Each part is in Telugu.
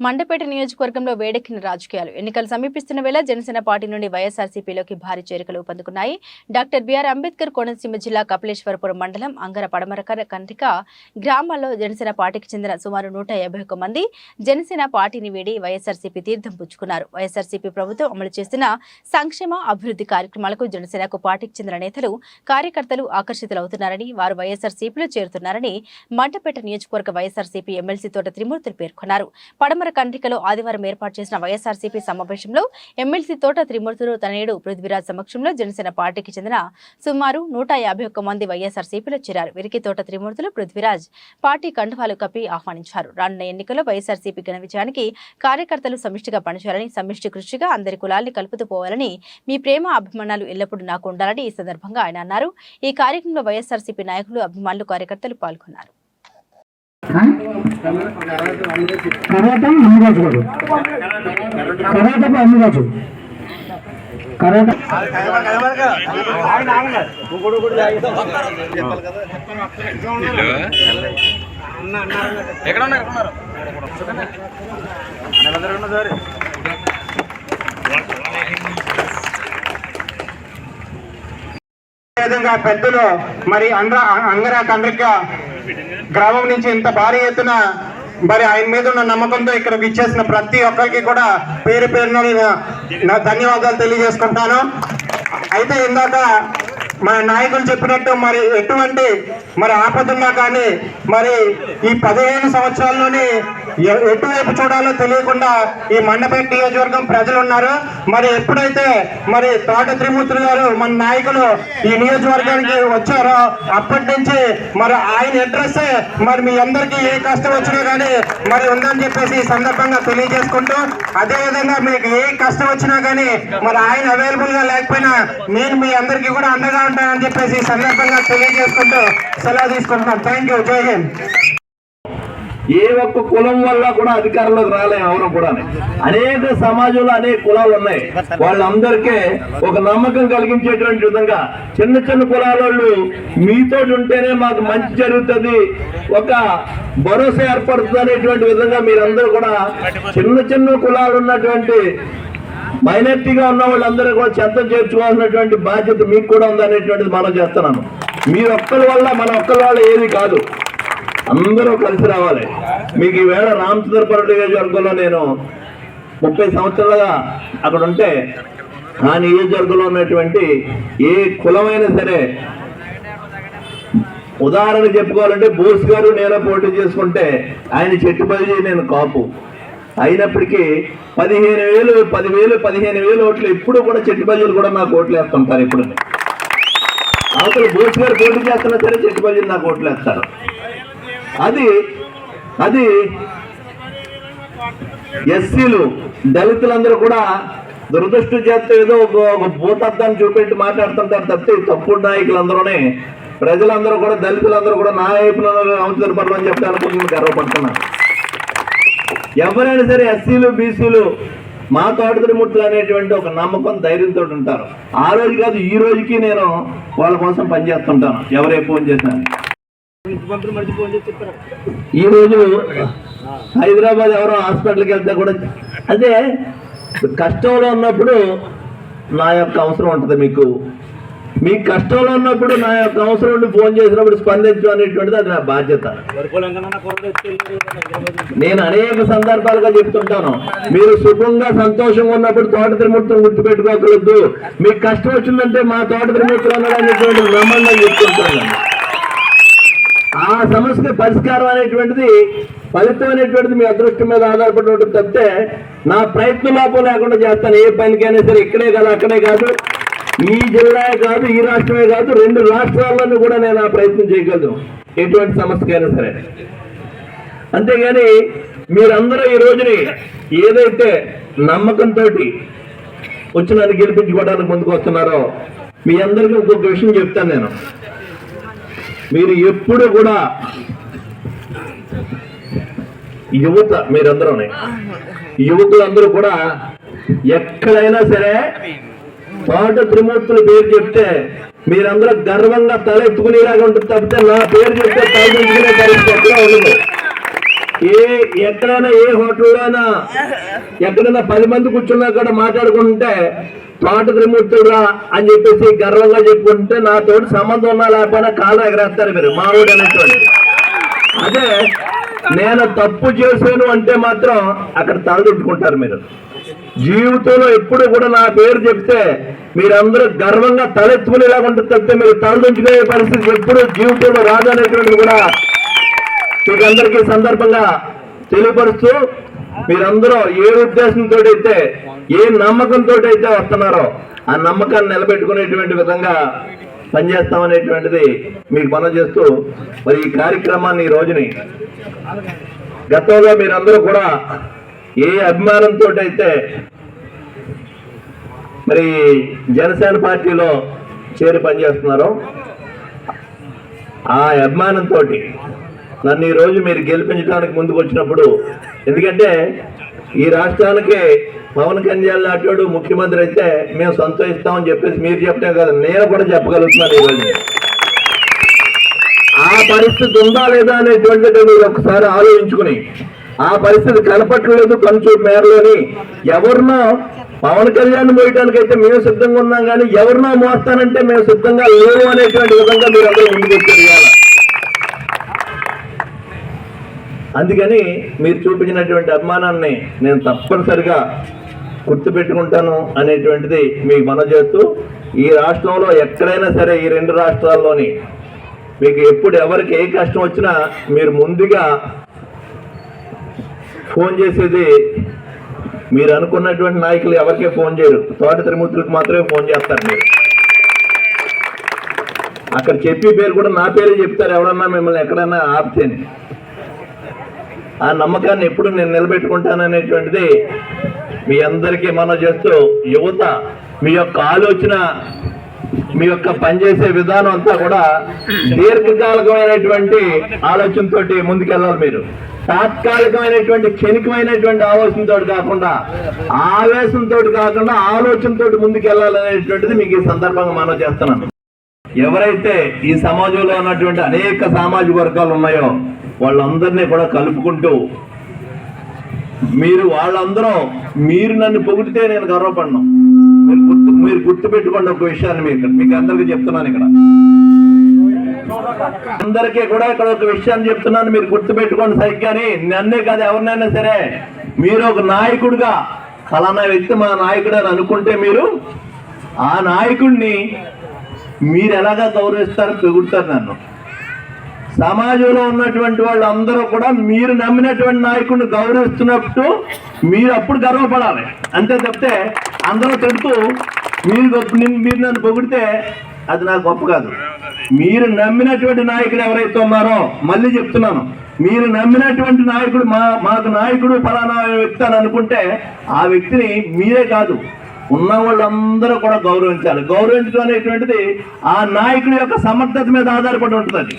మండపేట నియోజకవర్గంలో వేడెక్కిన రాజకీయాలు ఎన్నికలు సమీపిస్తున్న వేళ జనసేన పార్టీ నుండి వైఎస్ఆర్సీపీలోకి భారీ చేరికలు ఊపందుకున్నాయి. డాక్టర్ బిఆర్ అంబేద్కర్ కోనసీమ జిల్లా కపిలేశ్వరపురం మండలం అంగర పడమరకర కంటిక గ్రామాల్లో జనసేన పార్టీకి చెందిన సుమారు నూట యాభై మంది జనసేన పార్టీని వీడి వైఎస్ఆర్సీపీ తీర్థం పుచ్చుకున్నారు. వైఎస్ఆర్సీపీ ప్రభుత్వం అమలు చేస్తున్న సంక్షేమ అభివృద్ధి కార్యక్రమాలకు జనసేనకు పార్టీకి చెందిన నేతలు కార్యకర్తలు ఆకర్షితులవుతున్నారని వారు వైఎస్ఆర్సీపీలో చేరుతున్నారని మండపేట నియోజకవర్గ వైఎస్ఆర్సీపీ ఎమ్మెల్సీ తోట త్రిమూర్తులు పేర్కొన్నారు. పడమర కండ్రికలో ఆదివారం ఏర్పాటు చేసిన వైఎస్ఆర్సీపీ సమావేశంలో ఎమ్మెల్సీ తోట త్రిమూర్తులు తనయుడు పృథ్వీరాజ్ సమక్షంలో జనసేన పార్టీకి చెందిన సుమారు నూట యాభై ఒక్క మంది వైఎస్ఆర్సీపీలో చేరారు. వీరికి తోట త్రిమూర్తులు పృథ్వీరాజ్ పార్టీ కండువాలు కప్పి ఆహ్వానించారు. రానున్న ఎన్నికల్లో వైఎస్ఆర్సీపీ ఘన విజయానికి కార్యకర్తలు సమిష్టిగా పనిచేయాలని సమిష్టి కృషిగా అందరి కులాల్ని కలుపుతూ పోవాలని మీ ప్రేమ అభిమానాలు ఎల్లప్పుడూ నాకు ఉండాలని ఈ సందర్భంగా ఆయన అన్నారు. ఈ కార్యక్రమంలో వైఎస్ఆర్సీపీ నాయకులు అభిమానులు కార్యకర్తలు పాల్గొన్నారు. కరాట అమ్మరాజు గారు కరాటకు అమ్మరాజు కరాట ఎక్కడ ఉన్నారు విధంగా పెద్దలు మరి అండ్ర అంగర కండ్రిక గ్రామం నుంచి ఇంత భారీ ఎత్తున మరి ఆయన మీద ఉన్న నమ్మకంతో ఇక్కడ విచ్చేసిన ప్రతి ఒక్కరికి కూడా పేరు పేరున నేను ధన్యవాదాలు తెలియజేసుకుంటాను. అయితే ఇందాక మన నాయకులు చెప్పినట్టు మరి ఎటువంటి మరి ఆపదున్నా కానీ మరి ఈ పదిహేను సంవత్సరాల్లోనే ఎటువైపు చూడాలో తెలియకుండా ఈ మండపేట నియోజకవర్గం ప్రజలు ఉన్నారు మరి ఎప్పుడైతే మరి తోట త్రిమూర్తులు గారు మన నాయకులు ఈ నియోజకవర్గానికి వచ్చారో అప్పటి నుంచి మరి ఆయన అడ్రస్ మరి మీ అందరికీ ఏ కష్టం వచ్చినా కానీ మరి ఉందని చెప్పేసి ఈ సందర్భంగా తెలియజేసుకుంటూ అదేవిధంగా మీకు ఏ కష్టం వచ్చినా కానీ మరి ఆయన అవైలబుల్గా లేకపోయినా నేను మీ అందరికీ కూడా అండగా ఉంటానని చెప్పేసి ఈ సందర్భంగా తెలియజేసుకుంటూ సలహా తీసుకుంటున్నాం థ్యాంక్ యూ జై హింద్. ఏ ఒక్క కులం వల్ల కూడా అధికారంలోకి రాలేము ఎవరు కూడా. అనేక సమాజంలో అనేక కులాలు ఉన్నాయి. వాళ్ళందరికీ ఒక నమ్మకం కలిగించేటువంటి విధంగా చిన్న చిన్న కులాల వాళ్ళు మీతో ఉంటేనే మాకు మంచి జరుగుతుంది. ఒక భరోసా ఏర్పడుతుంది అనేటువంటి విధంగా మీరందరూ కూడా చిన్న చిన్న కులాలు ఉన్నటువంటి మైనార్టీగా ఉన్న వాళ్ళందరూ కూడా చెత్త చేర్చుకోవాల్సినటువంటి బాధ్యత మీకు కూడా ఉందనేటువంటిది మనం చేస్తున్నాను. మీరు ఒక్కరి వల్ల మన ఒక్కరి వల్ల ఏది కాదు. అందరూ కలిసి రావాలి. మీకు ఈవేళ రామచంద్రపురం నియోజకవర్గంలో నేను ముప్పై సంవత్సరాలుగా అక్కడ ఉంటే ఆ నియోజకవర్గంలో ఉన్నటువంటి ఏ కులమైనా సరే ఉదాహరణ చెప్పుకోవాలంటే బోస్ గారు నేను పోటీ చేసుకుంటే ఆయన చెట్టు చెట్టుపల్లి నేను కాపు. అయినప్పటికీ పదిహేను వేలు పదివేలు పదిహేను వేలు ఓట్లు ఎప్పుడు కూడా చెట్టు చెట్టుపల్లిలు కూడా నాకు ఓట్లు వేస్తుంటారు ఇప్పుడు అవతల బోస్ గారు పోటీ చేస్తున్నా సరే చెట్టు చెట్టుపల్లిలు నాకు ఓట్లు వేస్తారు. అది అది ఎస్సీలు దళితులందరూ కూడా దురదృష్టం చేస్తే ఏదో ఒక భూతత్వాన్ని చూపెట్టి మాట్లాడుతుంటారు తప్పితే తప్పుడు నాయకులందరూనే ప్రజలందరూ కూడా దళితులందరూ కూడా నా వైపులో అవసరపడమని అని చెప్పి అనుకుంటున్నాను గర్వపడుతున్నాను. ఎవరైనా సరే ఎస్సీలు బీసీలు మా తోటతిరిముట్లు అనేటువంటి ఒక నమ్మకం ధైర్యంతో ఉంటారు. ఆ రోజు కాదు ఈ రోజుకి నేను వాళ్ళ కోసం పనిచేస్తుంటాను ఎవరే ఫోన్ చేసినా. ఈ రోజు హైదరాబాద్ ఎవరో హాస్పిటల్కి వెళ్తే కూడా అదే కష్టంలో ఉన్నప్పుడు నా యొక్క అవసరం ఉంటుంది మీకు. మీ కష్టంలో ఉన్నప్పుడు నా యొక్క అవసరం ఉండి ఫోన్ చేసినప్పుడు స్పందించడం అనేటువంటిది అది నా బాధ్యత. నేను అనేక సందర్భాలుగా చెప్తుంటాను. మీరు సుఖంగా సంతోషంగా ఉన్నప్పుడు తోట త్రిమూర్తులు గుర్తుపెట్టుకోగలదు మీకు కష్టం వచ్చిందంటే మా తోట త్రిమూర్తులు అన్నదనేటువంటి నమ్మకం చెప్తుంటాను ఆ సమస్య పరిష్కారం అనేటువంటిది ఫలితం అనేటువంటిది మీ అదృష్టం మీద ఆధారపడి ఉంటుంది తప్పితే నా ప్రయత్న లోపం లేకుండా చేస్తాను. ఏ పనికైనా సరే ఇక్కడే కాదు అక్కడే కాదు. ఈ జిల్లా కాదు ఈ రాష్ట్రమే కాదు రెండు రాష్ట్రాల్లోనూ కూడా నేను ఆ ప్రయత్నం చేయగలను. ఎటువంటి సమస్యకైనా సరే. అంతేగాని మీరందరూ ఈ రోజుని ఏదైతే నమ్మకంతో వచ్చి నన్ను గెలిపించుకోవడానికి ముందుకు వస్తున్నారో మీ అందరికీ ఇంకొక విషయం చెప్తాను నేను. మీరు ఎప్పుడు కూడా యువత మీరందరూ యువకులందరూ కూడా ఎక్కడైనా సరే పాట త్రిమూర్తుల పేరు చెప్తే మీరందరూ గర్వంగా తల ఎత్తుకునేలాగా ఉంటుంది తప్పితే నా పేరు చెప్తే తలెత్తుకునే పరిస్థితి ఎక్కడా ఉండదు. ఏ ఎక్కడైనా ఏ హోటల్లోనా ఎక్కడైనా పది మంది కూర్చున్నా కూడా మాట్లాడుకుంటే పాట త్రిమూర్తుడురా అని చెప్పేసి గర్వంగా చెప్పుకుంటే నాతో సంబంధం ఉన్నా లేకపోయినా కాళ్ళు ఎగరేస్తారు మీరు మామూలు అనేటువంటి అదే నేను తప్పు చేశాను అంటే మాత్రం అక్కడ తలదిట్టుకుంటారు మీరు. జీవితంలో ఎప్పుడు కూడా నా పేరు చెప్తే మీరందరూ గర్వంగా తలెత్తుకునేలాగా ఉంటుంది తప్పితే మీరు తలదించుకునే పరిస్థితి ఎప్పుడు జీవితంలో రాదనేటువంటిది కూడా మీకు అందరికీ సందర్భంగా తెలియపరుస్తూ మీరందరూ ఏ ఉద్దేశంతో అయితే ఏ నమ్మకంతో అయితే వస్తున్నారో ఆ నమ్మకాన్ని నిలబెట్టుకునేటువంటి విధంగా పనిచేస్తామనేటువంటిది మీకు మనం చేస్తూ మరి ఈ కార్యక్రమాన్ని ఈ రోజుని గతంలో మీరందరూ కూడా ఏ అభిమానంతో అయితే మరి జనసేన పార్టీలో చేరి పనిచేస్తున్నారో ఆ అభిమానంతో నన్ను ఈ రోజు మీరు గెలిపించడానికి ముందుకు వచ్చినప్పుడు ఎందుకంటే ఈ రాష్ట్రానికి పవన్ కళ్యాణ్ లాంటి ముఖ్యమంత్రి అయితే మేము సంతోషిస్తామని చెప్పేసి మీరు చెప్పడం కదా నేను కూడా చెప్పగలుగుతున్నాను ఈరోజు. ఆ పరిస్థితి ఉందా లేదా అనేటువంటిది మీరు ఒకసారి ఆలోచించుకుని ఆ పరిస్థితి కనపట్టలేదు కంచు మేరలోని. ఎవరినో పవన్ కళ్యాణ్ మోయటానికి అయితే మేము సిద్ధంగా ఉన్నాం కానీ ఎవరినో మోస్తానంటే మేము సిద్ధంగా లేవు అనేటువంటి విధంగా మీరు అందరూ ముందుకొచ్చారు అందుకని మీరు చూపించినటువంటి అభిమానాన్ని నేను తప్పనిసరిగా గుర్తుపెట్టుకుంటాను అనేటువంటిది మీకు మనం చేస్తూ ఈ రాష్ట్రంలో ఎక్కడైనా సరే ఈ రెండు రాష్ట్రాల్లోని మీకు ఎప్పుడు ఎవరికి ఏ కష్టం వచ్చినా మీరు ముందుగా ఫోన్ చేసేది మీరు అనుకున్నటువంటి నాయకులు ఎవరికే ఫోన్ చేయరు. తోట త్రిమూర్తులకు మాత్రమే ఫోన్ చేస్తారు మీరు. అక్కడ చెప్పి పేరు కూడా నా పేరే చెప్తారు. ఎవరన్నా మిమ్మల్ని ఎక్కడన్నా ఆపితేని ఆ నమ్మకాన్ని ఎప్పుడు నేను నిలబెట్టుకుంటాననేటువంటిది మీ అందరికీ మనం చేస్తూ యువత మీ యొక్క ఆలోచన మీ యొక్క పనిచేసే విధానం అంతా కూడా దీర్ఘకాలికమైనటువంటి ఆలోచనతోటి ముందుకెళ్ళాలి మీరు. తాత్కాలికమైనటువంటి క్షణికమైనటువంటి ఆలోచనతో కాకుండా ఆవేశంతో కాకుండా ఆలోచనతో ముందుకెళ్ళాలనేటువంటిది మీకు ఈ సందర్భంగా మనం చేస్తున్నాను. ఎవరైతే ఈ సమాజంలో ఉన్నటువంటి అనేక సామాజిక వర్గాలు ఉన్నాయో వాళ్ళందరినీ కూడా కలుపుకుంటూ మీరు వాళ్ళందరూ మీరు నన్ను పొగిడితే నేను గర్వపడను. మీరు గుర్తు మీరు గుర్తు పెట్టుకోండి ఒక విషయాన్ని మీకు మీకు అందరికీ చెప్తున్నాను ఇక్కడ. అందరికీ కూడా ఇక్కడ ఒక విషయాన్ని చెప్తున్నాను మీరు గుర్తుపెట్టుకోండి సరిగ్గాని. నన్నే కాదు ఎవరినైనా సరే మీరు ఒక నాయకుడిగా ఫలానా వ్యక్తి మా నాయకుడు అని అనుకుంటే మీరు ఆ నాయకుడిని మీరు ఎలాగా గౌరవిస్తారు పెగుడుతారు నన్ను. సమాజంలో ఉన్నటువంటి వాళ్ళు అందరూ కూడా మీరు నమ్మినటువంటి నాయకుడిని గౌరవిస్తున్నట్టు మీరు అప్పుడు గర్వపడాలి. అంతే తప్పితే అందరూ తిడుతూ మీరు గొప్ప- మీరు నన్ను పొగిడితే అది నాకు గొప్ప కాదు. మీరు నమ్మినటువంటి నాయకుడు ఎవరైతే ఉన్నారో మళ్ళీ చెప్తున్నాను. మీరు నమ్మినటువంటి నాయకుడు మా మాకు నాయకుడు ఫలానా వ్యక్తి అని అనుకుంటే ఆ వ్యక్తిని మీరే కాదు. ఉన్న వాళ్ళందరూ కూడా గౌరవించాలి. గౌరవించడం అనేటువంటిది ఆ నాయకుడి యొక్క సమర్థత మీద ఆధారపడి ఉంటుంది అది.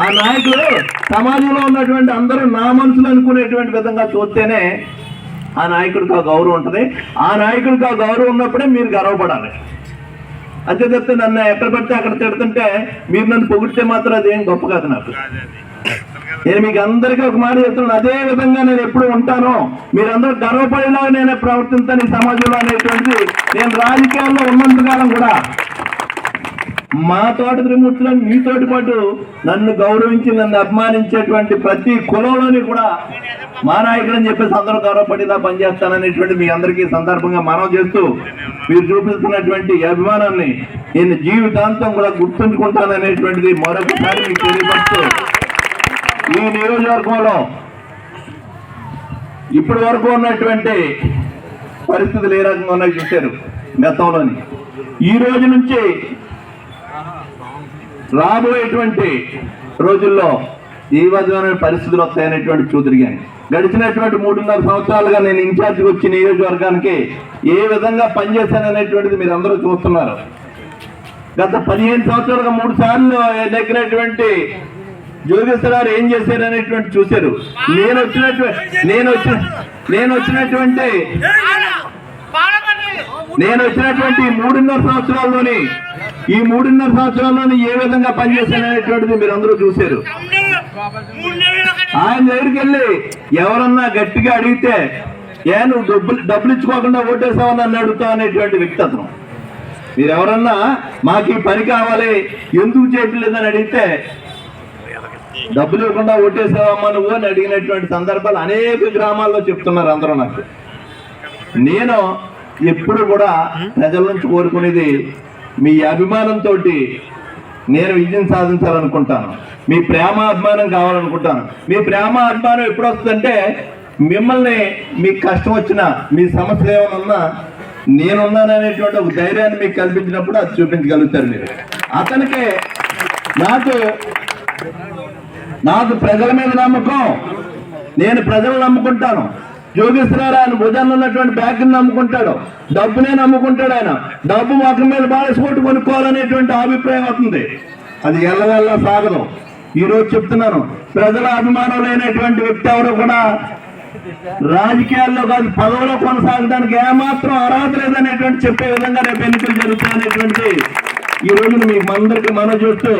ఆ నాయకుడు సమాజంలో ఉన్నటువంటి అందరూ నా మనుషులు అనుకునేటువంటి విధంగా చూస్తేనే ఆ నాయకుడికి ఆ గౌరవం ఉంటుంది. ఆ నాయకుడికి ఆ గౌరవం ఉన్నప్పుడే మీరు గర్వపడాలి. అంతే తప్పితే నన్ను ఎక్కడ పడితే అక్కడ తిడుతుంటే మీరు నన్ను పొగిడితే మాత్రం అదేం గొప్ప కాదు నాకు. నేను మీకు అందరికీ ఒక మాట చెప్తున్నాను. అదే విధంగా నేను ఎప్పుడు ఉంటానో మీరందరూ గర్వపడేలాగా నేను ప్రవర్తిస్తాను ఈ సమాజంలో అనేటువంటిది నేను రాజకీయాల్లో ఉన్నంతకాలం కూడా మా తోట త్రిమూర్తులను మీతోటి పాటు నన్ను గౌరవించి నన్ను అభిమానించేటువంటి ప్రతి కులంలోని కూడా మా నాయకుడు అని చెప్పేసి అందరూ గౌరవపడి ఇలా పనిచేస్తాననేటువంటి మీ అందరికీ సందర్భంగా మనం చేస్తూ మీరు చూపిస్తున్నటువంటి అభిమానాన్ని నేను జీవితాంతం కూడా గుర్తుంచుకుంటాననేటువంటిది మరొకసారి మీకు తెలియపరుస్తూ ఈ నియోజకవర్గంలో ఇప్పటి వరకు ఉన్నటువంటి పరిస్థితులు ఏ రకంగా ఉన్నాయో చూశారు గతంలోని ఈ రోజు నుంచి రాబోయేటువంటి రోజుల్లో ఏ విధమైన పరిస్థితులు వస్తాయనేటువంటి చూదిరిగాను గడిచినటువంటి మూడున్నర సంవత్సరాలుగా నేను ఇన్ఛార్జ్కి వచ్చి నియోజకవర్గానికి ఏ విధంగా పనిచేశాననేటువంటిది మీరు అందరూ చూస్తున్నారు. గత పదిహేను సంవత్సరాలుగా మూడు సార్లు దగ్గరటువంటి జ్యోతిష్ గారు ఏం చేశారు అనేటువంటి చూశారు. నేను వచ్చినటువంటి నేను వచ్చిన నేను వచ్చినటువంటి నేను వచ్చినటువంటి మూడున్నర సంవత్సరాల్లోని ఈ మూడున్నర సంవత్సరాల్లోని ఏ విధంగా పనిచేశాననేటువంటిది మీరు అందరూ చూశారు. ఆయన దగ్గరికి వెళ్ళి ఎవరన్నా గట్టిగా అడిగితే ఏ నువ్వు డబ్బులు డబ్బులు ఇచ్చుకోకుండా ఓటేసావు నన్ను అడుగుతా అనేటువంటి వ్యక్తి అతను. మీరు ఎవరన్నా మాకు ఈ పని కావాలి ఎందుకు చేయట్లేదని అడిగితే డబ్బులు ఇవ్వకుండా ఓటేసావమ్మా నువ్వు అని అడిగినటువంటి సందర్భాలు అనేక గ్రామాల్లో చెప్తున్నారు అందరూ నాకు. నేను ఎప్పుడు కూడా ప్రజల నుంచి కోరుకునేది మీ అభిమానంతో నేను విజయం సాధించాలనుకుంటాను. మీ ప్రేమ అభిమానం కావాలనుకుంటాను. మీ ప్రేమ అభిమానం ఎప్పుడు వస్తుందంటే మిమ్మల్ని మీకు కష్టం వచ్చినా మీ సమస్య ఏమైనా ఉన్నా నేనున్నాననేటువంటి ఒక ధైర్యాన్ని మీకు కల్పించినప్పుడు అది చూపించగలుగుతారు మీరు. అతనికి నాకు నాకు ప్రజల మీద నమ్మకం. నేను ప్రజలు నమ్ముకుంటాను. జోగిస్తున్నారు ఆయన భుజాన్ని ఉన్నటువంటి బ్యాగ్ని నమ్ముకుంటాడు. డబ్బునే నమ్ముకుంటాడు ఆయన. డబ్బు మొక్క మీద బాడేసుకుంటూ కొనుక్కోవాలనేటువంటి అభిప్రాయం అవుతుంది అది ఎల్లవెల్ల సాగదు. ఈ రోజు చెప్తున్నాను ప్రజల అభిమానం లేనటువంటి వ్యక్తి ఎవరు కూడా రాజకీయాల్లో కాదు పదవిలో కొనసాగడానికి ఏమాత్రం అర్హత లేదనేటువంటి చెప్పే విధంగా రేపు ఎన్నికలు జరుగుతాయనేటువంటి ఈ రోజున మీకు అందరికీ మనం చూస్తూ